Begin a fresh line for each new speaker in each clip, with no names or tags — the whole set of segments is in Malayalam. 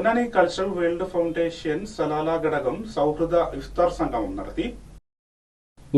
Ponnani cultural world foundation Salalah ഘടകം സൗഹൃദ ഇഫ്താർ സംഗമം നടത്തി.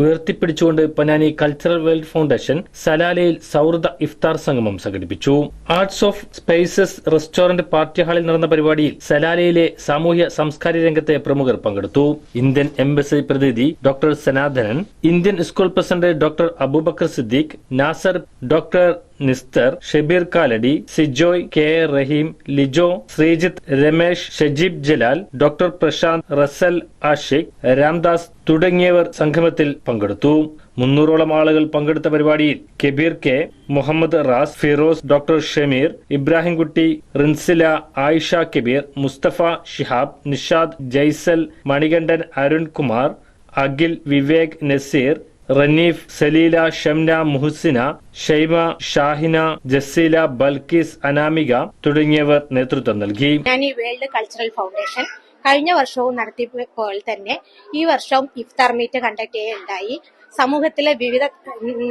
ഉയർത്തിപ്പിടിച്ചുകൊണ്ട് പൊന്നാനി കൾച്ചറൽ വേൾഡ് ഫൗണ്ടേഷൻ സലാലയിൽ സൗഹൃദ ഇഫ്താർ സംഗമം സംഘടിപ്പിച്ചു. Arts of spaces restaurant party ഹാളിൽ നടന്ന പരിപാടിയിൽ സലാലയിലെ സാമൂഹ്യ സാംസ്കാരിക രംഗത്തെ പ്രമുഖർ പങ്കെടുത്തു. ഇന്ത്യൻ എംബസി പ്രതിനിധി doctor Sanathanan Indian school president doctor Abubakar Siddique Nasar doctor Nisthar Shabeer Kalady Sijoy K Raheem Lijo Sreejith Ramesh Shajeeb Jalal doctor Prasanth Rasal Ashiq Ramdas തുടങ്ങിയവർ സംഗമത്തിൽ പങ്കെടുത്തു. മുന്നൂറോളം ആളുകൾ പങ്കെടുത്ത പരിപാടിയിൽ കെബീർ കെ മുഹമ്മദ് റാസ് ഫിറോസ് ഡോക്ടർ ഷമീർ ഇബ്രാഹിംകുട്ടി റിൻസില ആയിഷ കെബീർ മുസ്തഫ ഷിഹാബ് നിഷാദ് ജയ്സൽ മണികണ്ഠൻ അരുൺകുമാർ അഖിൽ വിവേക് നസീർ റനീഫ് സലീല ഷംന മുഹസിന ഷൈമ ഷാഹിന ജസീല ബൽക്കീസ് അനാമിക തുടങ്ങിയവർ നേതൃത്വം നൽകി.
വേൾഡ് കൾച്ചറൽ ഫൗണ്ടേഷൻ കഴിഞ്ഞ വർഷവും നടത്തിയപ്പോൾ തന്നെ ഈ വർഷവും ഇഫ്താർ മീറ്റ് കണ്ടക്ട് ചെയ്യുകയുണ്ടായി സമൂഹത്തിലെ വിവിധ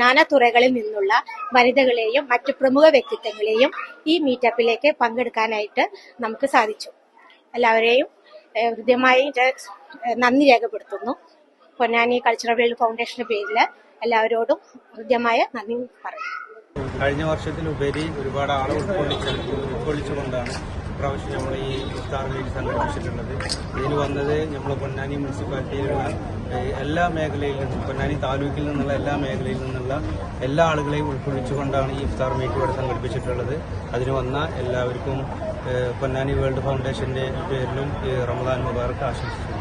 നാനാതുറകളിൽ നിന്നുള്ള വനിതകളെയും മറ്റു പ്രമുഖ വ്യക്തിത്വങ്ങളെയും ഈ മീറ്റപ്പിലേക്ക് പങ്കെടുക്കാനായിട്ട് നമുക്ക് സാധിച്ചു. എല്ലാവരെയും ഹൃദ്യമായി നന്ദി രേഖപ്പെടുത്തുന്നു. പൊന്നാനി കൾച്ചറൽ വേൾഡ് ഫൗണ്ടേഷന്റെ പേരിൽ എല്ലാവരോടും ഹൃദ്യമായ നന്ദി പറയുന്നു.
കഴിഞ്ഞ വർഷത്തിലുപരി ഒരുപാട് ആളുകൾ ഉൾക്കൊള്ളിച്ച് ഉൾക്കൊള്ളിച്ചുകൊണ്ടാണ് ഇപ്രാവശ്യം നമ്മൾ ഈ ഇഫ്താർ മീറ്റ് സംഘടിപ്പിച്ചിട്ടുള്ളത്. ഇതിന് വന്നത് നമ്മൾ പൊന്നാനി മുനിസിപ്പാലിറ്റിയിലുള്ള എല്ലാ മേഖലയിൽ നിന്നും പൊന്നാനി താലൂക്കിൽ നിന്നുള്ള എല്ലാ മേഖലയിൽ നിന്നുള്ള എല്ലാ ആളുകളെയും ഉൾക്കൊള്ളിച്ചുകൊണ്ടാണ് ഈ ഇഫ്താർ മീറ്റ് ഇവിടെ സംഘടിപ്പിച്ചിട്ടുള്ളത്. അതിന് വന്ന എല്ലാവർക്കും പൊന്നാനി വേൾഡ് ഫൗണ്ടേഷന്റെ പേരിലും റമദാൻ മുബാർക്ക് ആശംസിക്കുന്നു.